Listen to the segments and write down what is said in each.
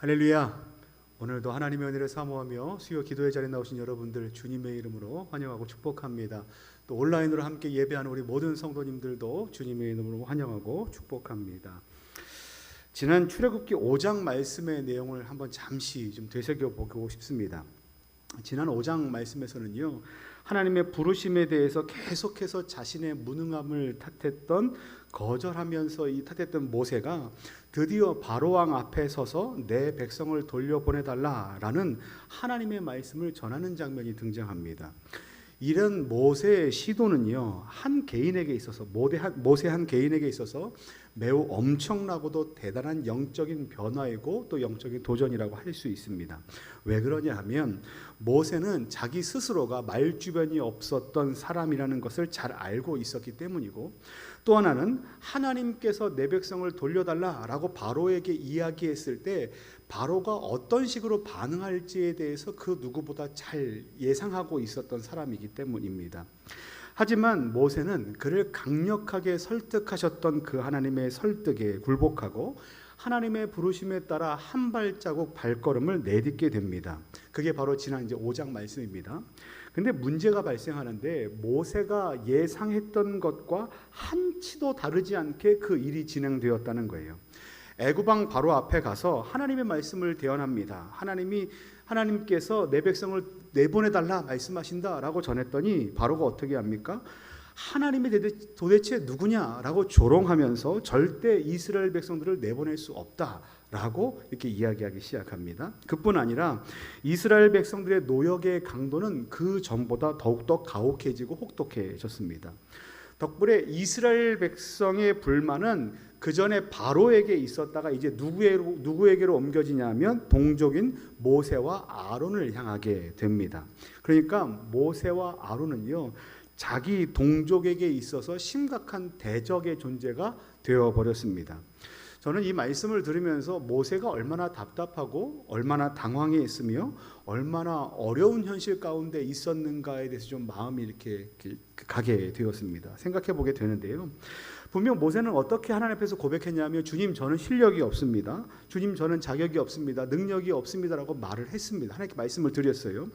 할렐루야. 오늘도 하나님의 은혜를 사모하며 수요 기도의 자리에 나오신 여러분들 주님의 이름으로 환영하고 축복합니다. 또 온라인으로 함께 예배하는 우리 모든 성도님들도 주님의 이름으로 환영하고 축복합니다. 지난 출애굽기 5장 말씀의 내용을 한번 잠시 좀 되새겨 보고 싶습니다. 지난 5장 말씀에서는요. 하나님의 부르심에 대해서 계속해서 자신의 무능함을 탓했던 거절하면서 이 탓했던 모세가 드디어 바로 왕 앞에 서서 내 백성을 돌려보내 달라라는 하나님의 말씀을 전하는 장면이 등장합니다. 이런 모세의 시도는요 한 개인에게 있어서 모세 한, 개인에게 있어서 매우 엄청나고도 대단한 영적인 변화이고 또 영적인 도전이라고 할 수 있습니다. 왜 그러냐 하면 모세는 자기 스스로가 말 주변이 없었던 사람이라는 것을 잘 알고 있었기 때문이고 또 하나는 하나님께서 내 백성을 돌려달라라고 바로에게 이야기했을 때 바로가 어떤 식으로 반응할지에 대해서 그 누구보다 잘 예상하고 있었던 사람이기 때문입니다. 하지만 모세는 그를 강력하게 설득하셨던 그 하나님의 설득에 굴복하고 하나님의 부르심에 따라 한 발자국 발걸음을 내딛게 됩니다. 그게 바로 지난 이제 5장 말씀입니다. 근데 문제가 발생하는데 모세가 예상했던 것과 한치도 다르지 않게 그 일이 진행되었다는 거예요. 애굽왕 바로 앞에 가서 하나님의 말씀을 대언합니다. 하나님이 하나님께서 내 백성을 내보내 달라 말씀하신다라고 전했더니 바로가 어떻게 합니까? 하나님이 도대체 누구냐라고 조롱하면서 절대 이스라엘 백성들을 내보낼 수 없다 라고 이렇게 이야기하기 시작합니다. 그뿐 아니라 이스라엘 백성들의 노역의 강도는 그 전보다 더욱더 가혹해지고 혹독해졌습니다. 덕분에 이스라엘 백성의 불만은 그 전에 바로에게 있었다가 이제 누구에게로, 누구에게로 옮겨지냐면 동족인 모세와 아론을 향하게 됩니다. 그러니까 모세와 아론은요 자기 동족에게 있어서 심각한 대적의 존재가 되어 버렸습니다. 저는 이 말씀을 들으면서 모세가 얼마나 답답하고 얼마나 당황해있으며 얼마나 어려운 현실 가운데 있었는가에 대해서 좀 마음이 이렇게 가게 되었습니다. 생각해 보게 되는데요. 분명 모세는 어떻게 하나님 앞에서 고백했냐면 주님 저는 실력이 없습니다. 주님 저는 자격이 없습니다. 능력이 없습니다라고 말을 했습니다. 하나님께 말씀을 드렸어요.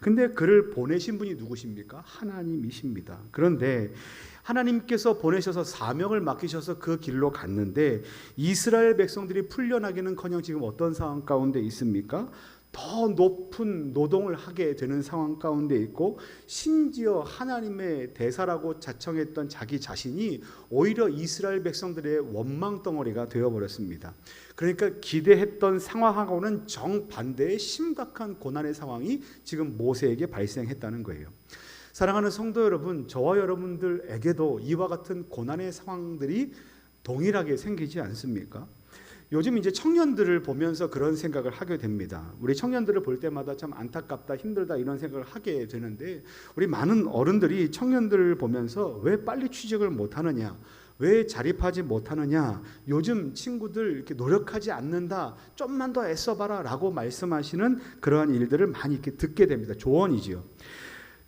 근데 그를 보내신 분이 누구십니까? 하나님이십니다. 그런데 하나님께서 보내셔서 사명을 맡기셔서 그 길로 갔는데 이스라엘 백성들이 풀려나기는커녕 지금 어떤 상황 가운데 있습니까? 더 높은 노동을 하게 되는 상황 가운데 있고 심지어 하나님의 대사라고 자청했던 자기 자신이 오히려 이스라엘 백성들의 원망 덩어리가 되어 버렸습니다. 그러니까 기대했던 상황하고는 정반대의 심각한 고난의 상황이 지금 모세에게 발생했다는 거예요. 사랑하는 성도 여러분, 저와 여러분들에게도 이와 같은 고난의 상황들이 동일하게 생기지 않습니까? 요즘 이제 청년들을 보면서 그런 생각을 하게 됩니다. 우리 청년들을 볼 때마다 참 안타깝다, 힘들다 이런 생각을 하게 되는데 우리 많은 어른들이 청년들을 보면서 왜 빨리 취직을 못 하느냐? 왜 자립하지 못하느냐? 요즘 친구들 이렇게 노력하지 않는다. 좀만 더 애써봐라 라고 말씀하시는 그러한 일들을 많이 이렇게 듣게 됩니다. 조언이지요.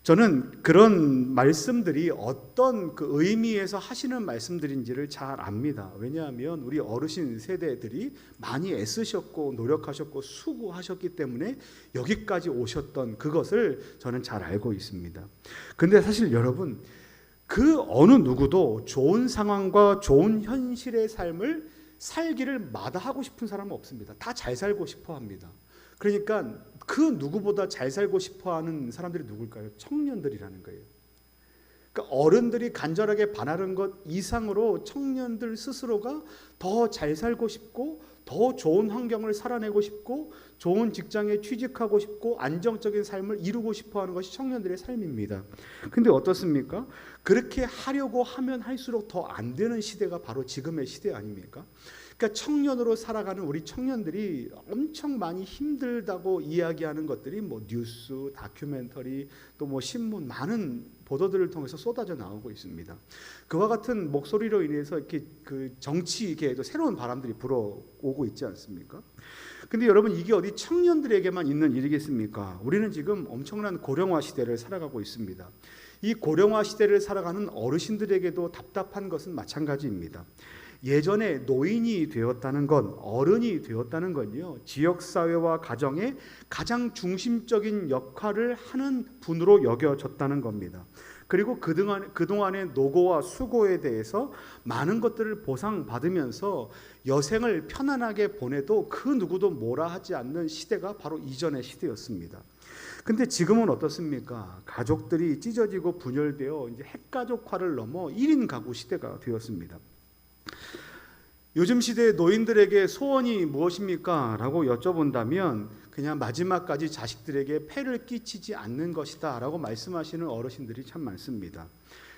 저는 그런 말씀들이 어떤 그 의미에서 하시는 말씀들인지를 잘 압니다. 왜냐하면 우리 어르신 세대들이 많이 애쓰셨고 노력하셨고 수고하셨기 때문에 여기까지 오셨던 그것을 저는 잘 알고 있습니다. 근데 사실 여러분 그 어느 누구도 좋은 상황과 좋은 현실의 삶을 살기를 마다하고 싶은 사람은 없습니다. 다 잘 살고 싶어 합니다. 그러니까 그 누구보다 잘 살고 싶어 하는 사람들이 누굴까요? 청년들이라는 거예요. 그러니까 어른들이 간절하게 바라는 것 이상으로 청년들 스스로가 더 잘 살고 싶고 더 좋은 환경을 살아내고 싶고 좋은 직장에 취직하고 싶고 안정적인 삶을 이루고 싶어 하는 것이 청년들의 삶입니다. 근데 어떻습니까? 그렇게 하려고 하면 할수록 더 안 되는 시대가 바로 지금의 시대 아닙니까? 그러니까 청년으로 살아가는 우리 청년들이 엄청 많이 힘들다고 이야기하는 것들이 뭐 뉴스, 다큐멘터리, 또 뭐 신문 많은 보도들을 통해서 쏟아져 나오고 있습니다. 그와 같은 목소리로 인해서 이렇게 그 정치계에도 새로운 바람들이 불어오고 있지 않습니까? 근데 여러분 이게 어디 청년들에게만 있는 일이겠습니까? 우리는 지금 엄청난 고령화 시대를 살아가고 있습니다. 이 고령화 시대를 살아가는 어르신들에게도 답답한 것은 마찬가지입니다. 예전에 노인이 되었다는 건 어른이 되었다는 건요. 지역 사회와 가정의 가장 중심적인 역할을 하는 분으로 여겨졌다는 겁니다. 그리고 그동안 그동안의 노고와 수고에 대해서 많은 것들을 보상받으면서 여생을 편안하게 보내도 그 누구도 뭐라 하지 않는 시대가 바로 이전의 시대였습니다. 근데 지금은 어떻습니까? 가족들이 찢어지고 분열되어 이제 핵가족화를 넘어 1인 가구 시대가 되었습니다. 요즘 시대의 노인들에게 소원이 무엇입니까? 라고 여쭤본다면 그냥 마지막까지 자식들에게 폐를 끼치지 않는 것이다 라고 말씀하시는 어르신들이 참 많습니다.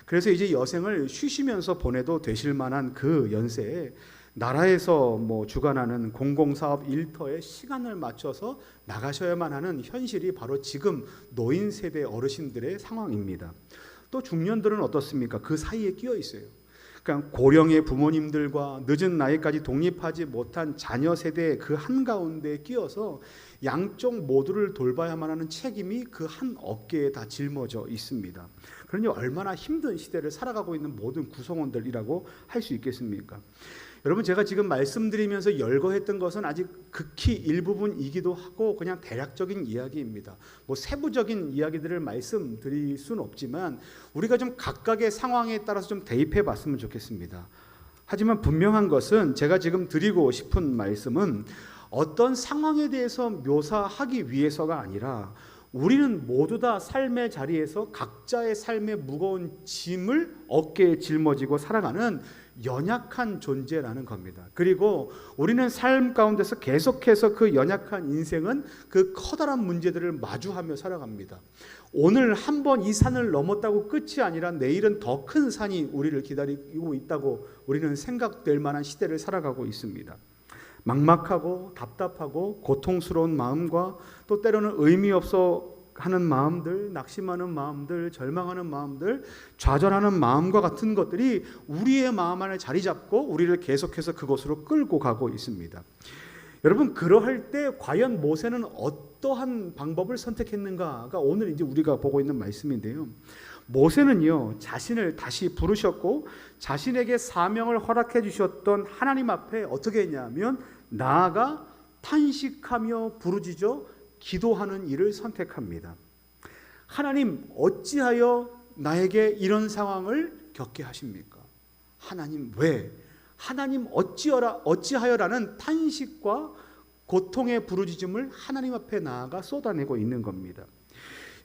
그래서 이제 여생을 쉬시면서 보내도 되실 만한 그 연세에 나라에서 뭐 주관하는 공공사업 일터에 시간을 맞춰서 나가셔야만 하는 현실이 바로 지금 노인 세대 어르신들의 상황입니다. 또 중년들은 어떻습니까? 그 사이에 끼어 있어요. 그러니까 고령의 부모님들과 늦은 나이까지 독립하지 못한 자녀 세대의 그 한가운데 끼어서 양쪽 모두를 돌봐야만 하는 책임이 그 한 어깨에 다 짊어져 있습니다. 그러니 얼마나 힘든 시대를 살아가고 있는 모든 구성원들이라고 할 수 있겠습니까? 여러분 제가 지금 말씀드리면서 열거했던 것은 아직 극히 일부분이기도 하고 그냥 대략적인 이야기입니다. 뭐 세부적인 이야기들을 말씀드릴 수는 없지만 우리가 좀 각각의 상황에 따라서 좀 대입해 봤으면 좋겠습니다. 하지만 분명한 것은 제가 지금 드리고 싶은 말씀은 어떤 상황에 대해서 묘사하기 위해서가 아니라 우리는 모두 다 삶의 자리에서 각자의 삶의 무거운 짐을 어깨에 짊어지고 살아가는 연약한 존재라는 겁니다. 그리고 우리는 삶 가운데서 계속해서 그 연약한 인생은 그 커다란 문제들을 마주하며 살아갑니다. 오늘 한 번 이 산을 넘었다고 끝이 아니라 내일은 더 큰 산이 우리를 기다리고 있다고 우리는 생각될 만한 시대를 살아가고 있습니다. 막막하고 답답하고 고통스러운 마음과 또 때로는 의미 없어 하는 마음들, 낙심하는 마음들, 절망하는 마음들, 좌절하는 마음과 같은 것들이 우리의 마음 안에 자리 잡고 우리를 계속해서 그곳으로 끌고 가고 있습니다. 여러분 그러할 때 과연 모세는 어떠한 방법을 선택했는가가 오늘 이제 우리가 보고 있는 말씀인데요. 모세는요 자신을 다시 부르셨고 자신에게 사명을 허락해 주셨던 하나님 앞에 어떻게 했냐면 나아가 탄식하며 부르짖어 기도하는 일을 선택합니다. 하나님 어찌하여 나에게 이런 상황을 겪게 하십니까? 하나님 왜? 하나님 어찌하라 어찌하여라는 탄식과 고통의 부르짖음을 하나님 앞에 나아가 쏟아내고 있는 겁니다.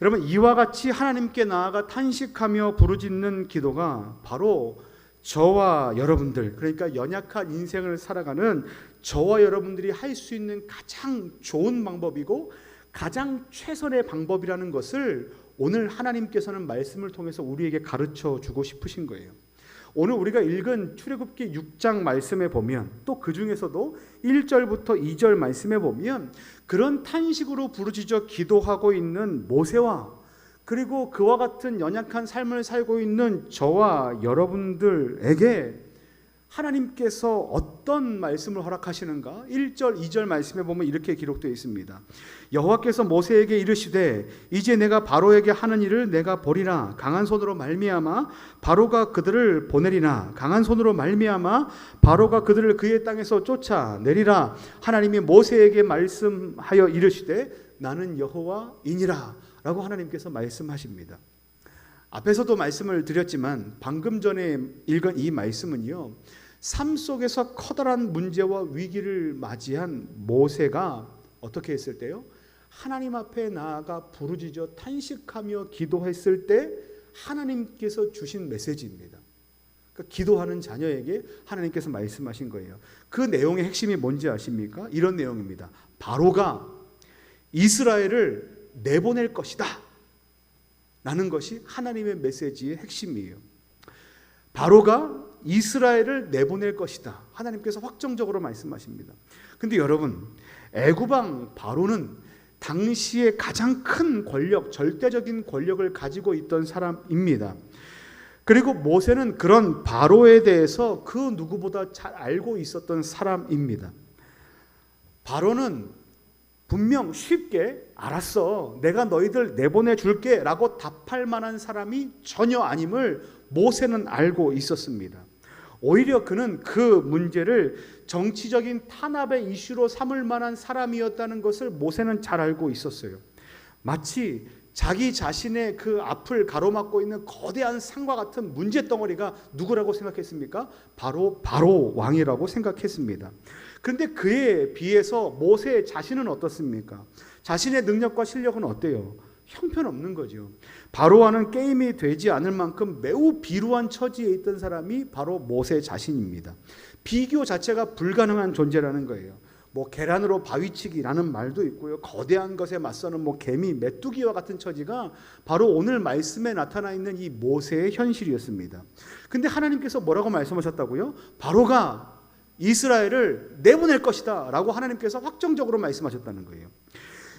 여러분 이와 같이 하나님께 나아가 탄식하며 부르짖는 기도가 바로 저와 여러분들 그러니까 연약한 인생을 살아가는 저와 여러분들이 할 수 있는 가장 좋은 방법이고 가장 최선의 방법이라는 것을 오늘 하나님께서는 말씀을 통해서 우리에게 가르쳐 주고 싶으신 거예요. 오늘 우리가 읽은 출애굽기 6장 말씀에 보면 또 그 중에서도 1절부터 2절 말씀에 보면 그런 탄식으로 부르짖어 기도하고 있는 모세와 그리고 그와 같은 연약한 삶을 살고 있는 저와 여러분들에게 하나님께서 어떤 말씀을 허락하시는가? 1절, 2절 말씀에 보면 이렇게 기록되어 있습니다. 여호와께서 모세에게 이르시되 이제 내가 바로에게 하는 일을 내가 보리라 강한 손으로 말미암아 바로가 그들을 보내리나 강한 손으로 말미암아 바로가 그들을 그의 땅에서 쫓아 내리라 하나님이 모세에게 말씀하여 이르시되 나는 여호와이니라 라고 하나님께서 말씀하십니다. 앞에서도 말씀을 드렸지만 방금 전에 읽은 이 말씀은요. 삶 속에서 커다란 문제와 위기를 맞이한 모세가 어떻게 했을 때요? 하나님 앞에 나아가 부르짖어 탄식하며 기도했을 때 하나님께서 주신 메시지입니다. 그러니까 기도하는 자녀에게 하나님께서 말씀하신 거예요. 그 내용의 핵심이 뭔지 아십니까? 이런 내용입니다. 바로가 이스라엘을 내보낼 것이다. 라는 것이 하나님의 메시지의 핵심이에요. 바로가 이스라엘을 내보낼 것이다. 하나님께서 확정적으로 말씀하십니다. 근데 여러분, 애굽왕 바로는 당시에 가장 큰 권력, 절대적인 권력을 가지고 있던 사람입니다. 그리고 모세는 그런 바로에 대해서 그 누구보다 잘 알고 있었던 사람입니다. 바로는 분명 쉽게 알았어. 내가 너희들 내보내 줄게 라고 답할 만한 사람이 전혀 아님을 모세는 알고 있었습니다. 오히려 그는 그 문제를 정치적인 탄압의 이슈로 삼을 만한 사람이었다는 것을 모세는 잘 알고 있었어요. 마치 자기 자신의 그 앞을 가로막고 있는 거대한 산과 같은 문제 덩어리가 누구라고 생각했습니까? 바로 바로 왕이라고 생각했습니다. 그런데 그에 비해서 모세 자신은 어떻습니까? 자신의 능력과 실력은 어때요? 형편없는 거죠. 바로와는 게임이 되지 않을 만큼 매우 비루한 처지에 있던 사람이 바로 모세 자신입니다. 비교 자체가 불가능한 존재라는 거예요. 뭐 계란으로 바위치기라는 말도 있고요. 거대한 것에 맞서는 뭐 개미, 메뚜기와 같은 처지가 바로 오늘 말씀에 나타나 있는 이 모세의 현실이었습니다. 근데 하나님께서 뭐라고 말씀하셨다고요? 바로가 이스라엘을 내보낼 것이다라고 하나님께서 확정적으로 말씀하셨다는 거예요.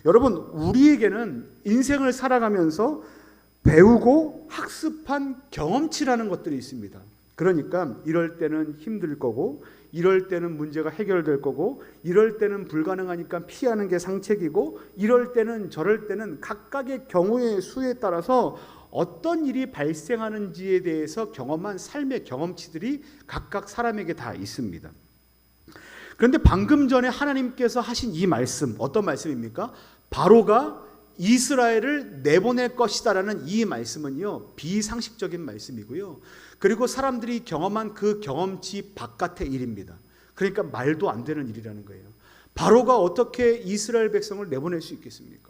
여러분, 우리에게는 인생을 살아가면서 배우고 학습한 경험치라는 것들이 있습니다. 그러니까 이럴 때는 힘들 거고 이럴 때는 문제가 해결될 거고 이럴 때는 불가능하니까 피하는 게 상책이고 이럴 때는 저럴 때는 각각의 경우의 수에 따라서 어떤 일이 발생하는지에 대해서 경험한 삶의 경험치들이 각각 사람에게 다 있습니다. 그런데 방금 전에 하나님께서 하신 이 말씀 어떤 말씀입니까? 바로가 이스라엘을 내보낼 것이다라는 이 말씀은요 비상식적인 말씀이고요. 그리고 사람들이 경험한 그 경험치 바깥의 일입니다. 그러니까 말도 안 되는 일이라는 거예요. 바로가 어떻게 이스라엘 백성을 내보낼 수 있겠습니까?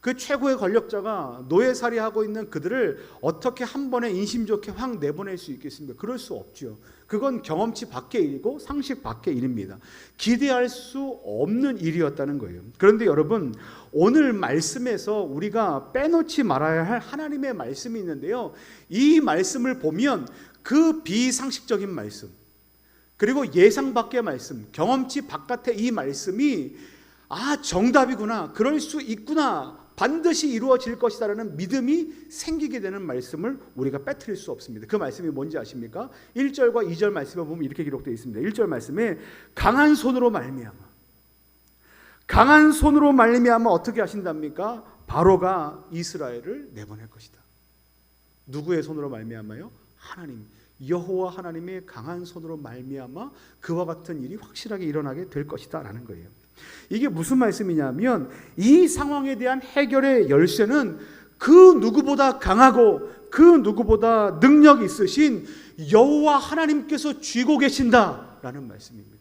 그 최고의 권력자가 노예살이하고 있는 그들을 어떻게 한 번에 인심 좋게 확 내보낼 수 있겠습니까? 그럴 수 없죠. 그건 경험치 밖의 일이고 상식 밖의 일입니다. 기대할 수 없는 일이었다는 거예요. 그런데 여러분, 오늘 말씀에서 우리가 빼놓지 말아야 할 하나님의 말씀이 있는데요. 이 말씀을 보면 그 비상식적인 말씀, 그리고 예상 밖의 말씀, 경험치 바깥의 이 말씀이 아, 정답이구나. 그럴 수 있구나. 반드시 이루어질 것이다라는 믿음이 생기게 되는 말씀을 우리가 빼뜨릴 수 없습니다. 그 말씀이 뭔지 아십니까? 1절과 2절 말씀에 보면 이렇게 기록되어 있습니다. 1절 말씀에 강한 손으로 말미암아 강한 손으로 말미암아 어떻게 하신답니까? 바로가 이스라엘을 내보낼 것이다. 누구의 손으로 말미암아요? 하나님. 여호와 하나님의 강한 손으로 말미암아 그와 같은 일이 확실하게 일어나게 될 것이다라는 거예요. 이게 무슨 말씀이냐면 이 상황에 대한 해결의 열쇠는 그 누구보다 강하고 그 누구보다 능력 있으신 여호와 하나님께서 쥐고 계신다라는 말씀입니다.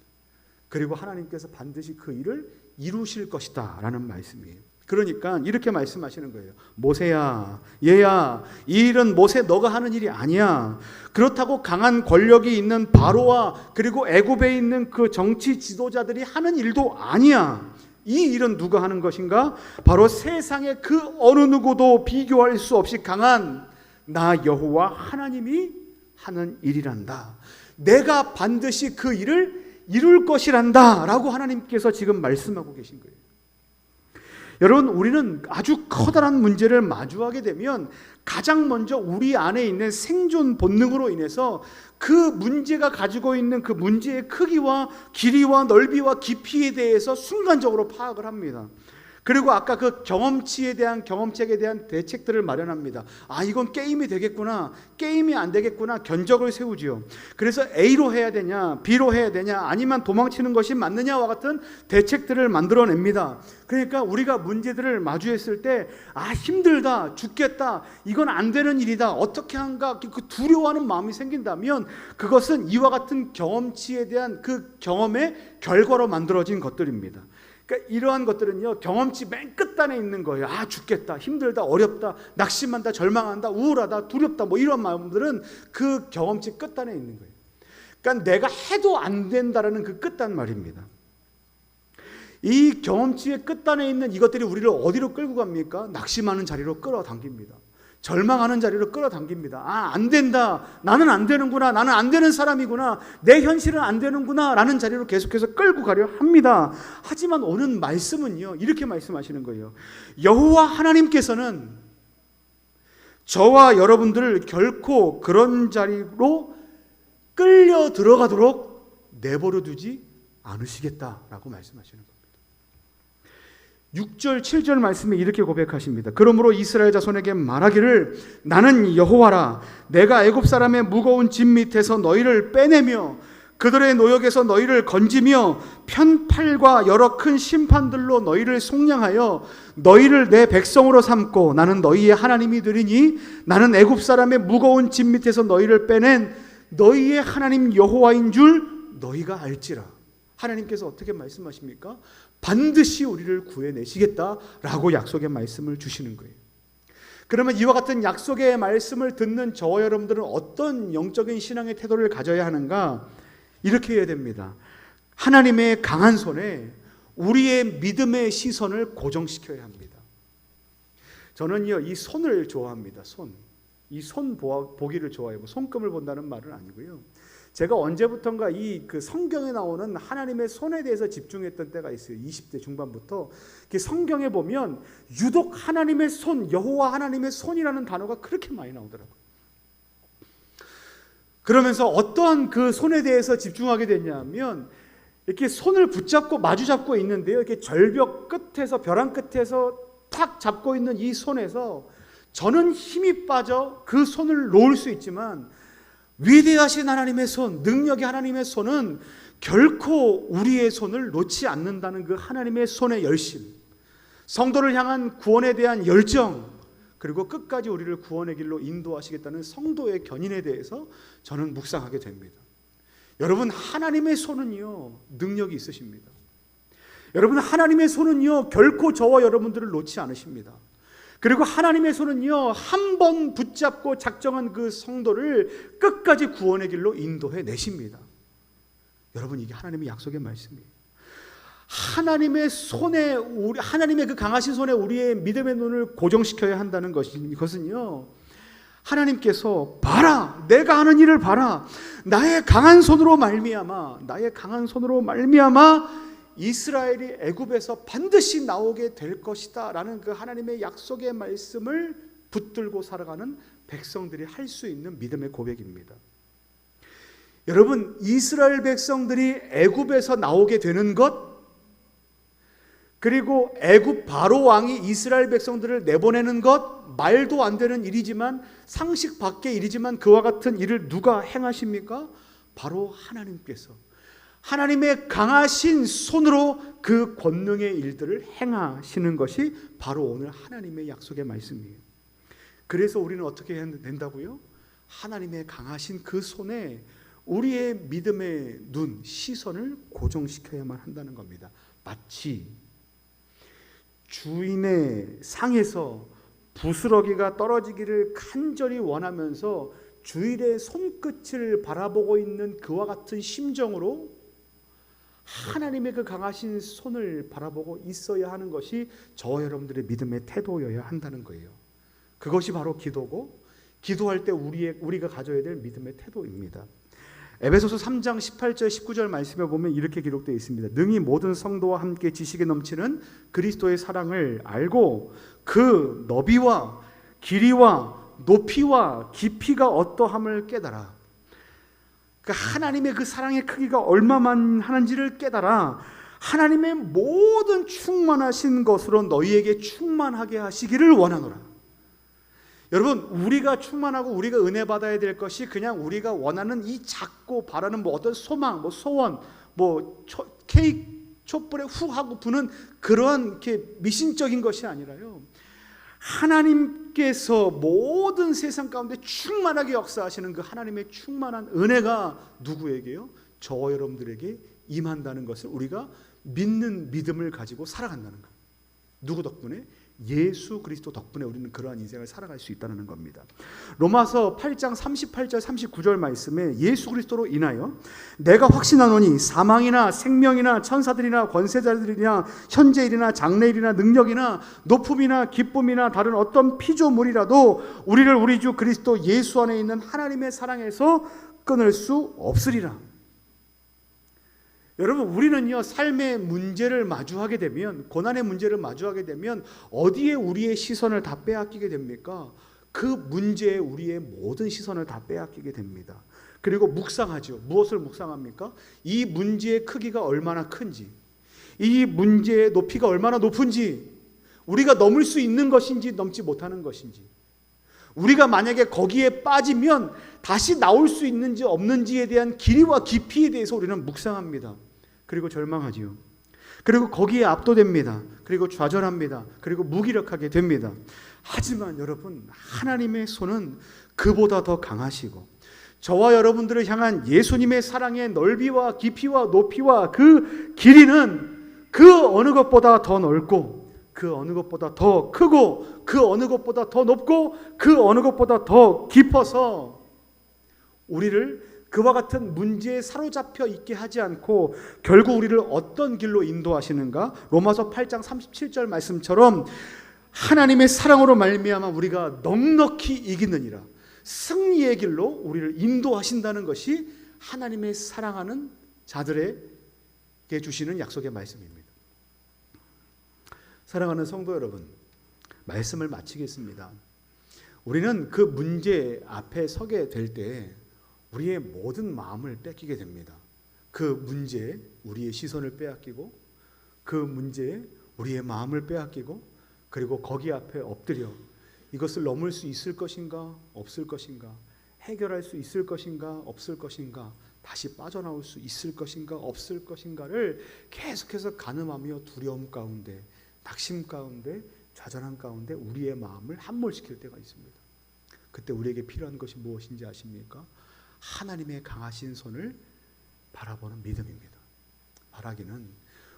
그리고 하나님께서 반드시 그 일을 이루실 것이다라는 말씀이에요. 그러니까 이렇게 말씀하시는 거예요. 모세야, 얘야, 이 일은 모세 너가 하는 일이 아니야. 그렇다고 강한 권력이 있는 바로와 그리고 애굽에 있는 그 정치 지도자들이 하는 일도 아니야. 이 일은 누가 하는 것인가? 바로 세상의 그 어느 누구도 비교할 수 없이 강한 나 여호와 하나님이 하는 일이란다. 내가 반드시 그 일을 이룰 것이란다라고 하나님께서 지금 말씀하고 계신 거예요. 여러분, 우리는 아주 커다란 문제를 마주하게 되면 가장 먼저 우리 안에 있는 생존 본능으로 인해서 그 문제가 가지고 있는 그 문제의 크기와 길이와 넓이와 깊이에 대해서 순간적으로 파악을 합니다. 그리고 아까 그 경험치에 대한 경험책에 대한 대책들을 마련합니다. 아, 이건 게임이 되겠구나. 게임이 안 되겠구나. 견적을 세우지요. 그래서 A로 해야 되냐, B로 해야 되냐, 아니면 도망치는 것이 맞느냐와 같은 대책들을 만들어냅니다. 그러니까 우리가 문제들을 마주했을 때, 아, 힘들다, 죽겠다, 이건 안 되는 일이다, 어떻게 한가, 그 두려워하는 마음이 생긴다면 그것은 이와 같은 경험치에 대한 그 경험의 결과로 만들어진 것들입니다. 그러니까 이러한 것들은요 경험치 맨 끝단에 있는 거예요. 아 죽겠다, 힘들다, 어렵다, 낙심한다, 절망한다, 우울하다, 두렵다, 뭐 이런 마음들은 그 경험치 끝단에 있는 거예요. 그러니까 내가 해도 안 된다라는 그 끝단 말입니다. 이 경험치의 끝단에 있는 이것들이 우리를 어디로 끌고 갑니까? 낙심하는 자리로 끌어당깁니다. 절망하는 자리로 끌어당깁니다. 아, 안 된다. 나는 안 되는구나. 나는 안 되는 사람이구나. 내 현실은 안 되는구나. 라는 자리로 계속해서 끌고 가려 합니다. 하지만 오는 말씀은요, 이렇게 말씀하시는 거예요. 여호와 하나님께서는 저와 여러분들을 결코 그런 자리로 끌려 들어가도록 내버려 두지 않으시겠다라고 말씀하시는 겁니다. 6절 7절 말씀에 이렇게 고백하십니다. 그러므로 이스라엘 자손에게 말하기를 나는 여호와라 내가 애굽 사람의 무거운 짐 밑에서 너희를 빼내며 그들의 노역에서 너희를 건지며 편팔과 여러 큰 심판들로 너희를 속량하여 너희를 내 백성으로 삼고 나는 너희의 하나님이 되리니 나는 애굽 사람의 무거운 짐 밑에서 너희를 빼낸 너희의 하나님 여호와인 줄 너희가 알지라. 하나님께서 어떻게 말씀하십니까? 반드시 우리를 구해내시겠다라고 약속의 말씀을 주시는 거예요. 그러면 이와 같은 약속의 말씀을 듣는 저와 여러분들은 어떤 영적인 신앙의 태도를 가져야 하는가? 이렇게 해야 됩니다. 하나님의 강한 손에 우리의 믿음의 시선을 고정시켜야 합니다. 저는요, 이 손을 좋아합니다. 손. 이 손 보기를 좋아해요. 손금을 본다는 말은 아니고요. 제가 언제부턴가 이 그 성경에 나오는 하나님의 손에 대해서 집중했던 때가 있어요. 20대 중반부터. 성경에 보면 유독 하나님의 손, 여호와 하나님의 손이라는 단어가 그렇게 많이 나오더라고요. 그러면서 어떠한 그 손에 대해서 집중하게 됐냐면 이렇게 손을 붙잡고 마주 잡고 있는데요. 이렇게 절벽 끝에서 벼랑 끝에서 탁 잡고 있는 이 손에서 저는 힘이 빠져 그 손을 놓을 수 있지만 위대하신 하나님의 손, 능력의 하나님의 손은 결코 우리의 손을 놓지 않는다는 그 하나님의 손의 열심, 성도를 향한 구원에 대한 열정, 그리고 끝까지 우리를 구원의 길로 인도하시겠다는 성도의 견인에 대해서 저는 묵상하게 됩니다. 여러분, 하나님의 손은요, 능력이 있으십니다. 여러분, 하나님의 손은요, 결코 저와 여러분들을 놓지 않으십니다. 그리고 하나님의 손은요, 한 번 붙잡고 작정한 그 성도를 끝까지 구원의 길로 인도해 내십니다. 여러분, 이게 하나님의 약속의 말씀이에요. 하나님의 손에 우리 하나님의 그 강하신 손에 우리의 믿음의 눈을 고정시켜야 한다는 것이 이것은요. 하나님께서 봐라 내가 하는 일을 봐라 나의 강한 손으로 말미암아 나의 강한 손으로 말미암아 이스라엘이 애굽에서 반드시 나오게 될 것이다라는 그 하나님의 약속의 말씀을 붙들고 살아가는 백성들이 할 수 있는 믿음의 고백입니다. 여러분 이스라엘 백성들이 애굽에서 나오게 되는 것 그리고 애굽 바로 왕이 이스라엘 백성들을 내보내는 것 말도 안 되는 일이지만 상식 밖의 일이지만 그와 같은 일을 누가 행하십니까? 바로 하나님께서 하나님의 강하신 손으로 그 권능의 일들을 행하시는 것이 바로 오늘 하나님의 약속의 말씀이에요. 그래서 우리는 어떻게 해야 된다고요? 하나님의 강하신 그 손에 우리의 믿음의 눈, 시선을 고정시켜야만 한다는 겁니다. 마치 주인의 상에서 부스러기가 떨어지기를 간절히 원하면서 주인의 손끝을 바라보고 있는 그와 같은 심정으로 하나님의 그 강하신 손을 바라보고 있어야 하는 것이 저 여러분들의 믿음의 태도여야 한다는 거예요. 그것이 바로 기도고 기도할 때 우리의 우리가 가져야 될 믿음의 태도입니다. 에베소서 3장 18절 19절 말씀에 보면 이렇게 기록되어 있습니다. 능히 모든 성도와 함께 지식에 넘치는 그리스도의 사랑을 알고 그 너비와 길이와 높이와 깊이가 어떠함을 깨달아. 그 하나님의 그 사랑의 크기가 얼마만 하는지를 깨달아 하나님의 모든 충만하신 것으로 너희에게 충만하게 하시기를 원하노라. 여러분 우리가 충만하고 우리가 은혜 받아야 될 것이 그냥 우리가 원하는 이 작고 바라는 뭐 어떤 소망, 뭐 소원, 뭐 초, 케이크 촛불에 훅 하고 부는 그러한 이렇게 미신적인 것이 아니라요. 하나님께서 모든 세상 가운데 충만하게 역사하시는 그 하나님의 충만한 은혜가 누구에게요? 저 여러분들에게 임한다는 것을 우리가 믿는 믿음을 가지고 살아간다는 것. 누구 덕분에? 예수 그리스도 덕분에 우리는 그러한 인생을 살아갈 수 있다는 겁니다. 로마서 8장 38절 39절 말씀에 예수 그리스도로 인하여 내가 확신하노니 사망이나 생명이나 천사들이나 권세자들이나 현재일이나 장래일이나 능력이나 높음이나 기쁨이나 다른 어떤 피조물이라도 우리를 우리 주 그리스도 예수 안에 있는 하나님의 사랑에서 끊을 수 없으리라. 여러분 우리는요 삶의 문제를 마주하게 되면 고난의 문제를 마주하게 되면 어디에 우리의 시선을 다 빼앗기게 됩니까? 그 문제에 우리의 모든 시선을 다 빼앗기게 됩니다. 그리고 묵상하죠. 무엇을 묵상합니까? 이 문제의 크기가 얼마나 큰지, 이 문제의 높이가 얼마나 높은지, 우리가 넘을 수 있는 것인지 넘지 못하는 것인지, 우리가 만약에 거기에 빠지면 다시 나올 수 있는지 없는지에 대한 길이와 깊이에 대해서 우리는 묵상합니다. 그리고 절망하지요. 그리고 거기에 압도됩니다. 그리고 좌절합니다. 그리고 무기력하게 됩니다. 하지만 여러분, 하나님의 손은 그보다 더 강하시고, 저와 여러분들을 향한 예수님의 사랑의 넓이와 깊이와 높이와 그 길이는 그 어느 것보다 더 넓고, 그 어느 것보다 더 크고, 그 어느 것보다 더 높고, 그 어느 것보다 더 깊어서 우리를 그와 같은 문제에 사로잡혀 있게 하지 않고 결국 우리를 어떤 길로 인도하시는가? 로마서 8장 37절 말씀처럼 하나님의 사랑으로 말미암아 우리가 넉넉히 이기느니라. 승리의 길로 우리를 인도하신다는 것이 하나님의 사랑하는 자들에게 주시는 약속의 말씀입니다. 사랑하는 성도 여러분, 말씀을 마치겠습니다. 우리는 그 문제 앞에 서게 될 때 우리의 모든 마음을 뺏기게 됩니다. 그 문제에 우리의 시선을 빼앗기고 그 문제에 우리의 마음을 빼앗기고 그리고 거기 앞에 엎드려 이것을 넘을 수 있을 것인가 없을 것인가 해결할 수 있을 것인가 없을 것인가 다시 빠져나올 수 있을 것인가 없을 것인가를 계속해서 가늠하며 두려움 가운데 낙심 가운데 좌절한 가운데 우리의 마음을 함몰시킬 때가 있습니다. 그때 우리에게 필요한 것이 무엇인지 아십니까? 하나님의 강하신 손을 바라보는 믿음입니다. 바라기는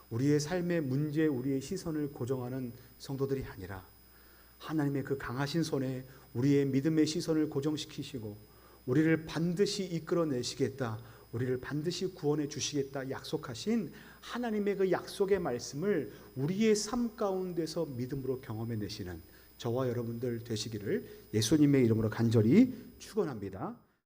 우리의 삶의 문제, 우리의 시선을 고정하는 성도들이 아니라 하나님의 그 강하신 손에 우리의 믿음의 시선을 고정시키시고 우리를 반드시 이끌어내시겠다. 우리를 반드시 구원해 주시겠다 약속하신 하나님의 그 약속의 말씀을 우리의 삶 가운데서 믿음으로 경험해 내시는 저와 여러분들 되시기를 예수님의 이름으로 간절히 축원합니다.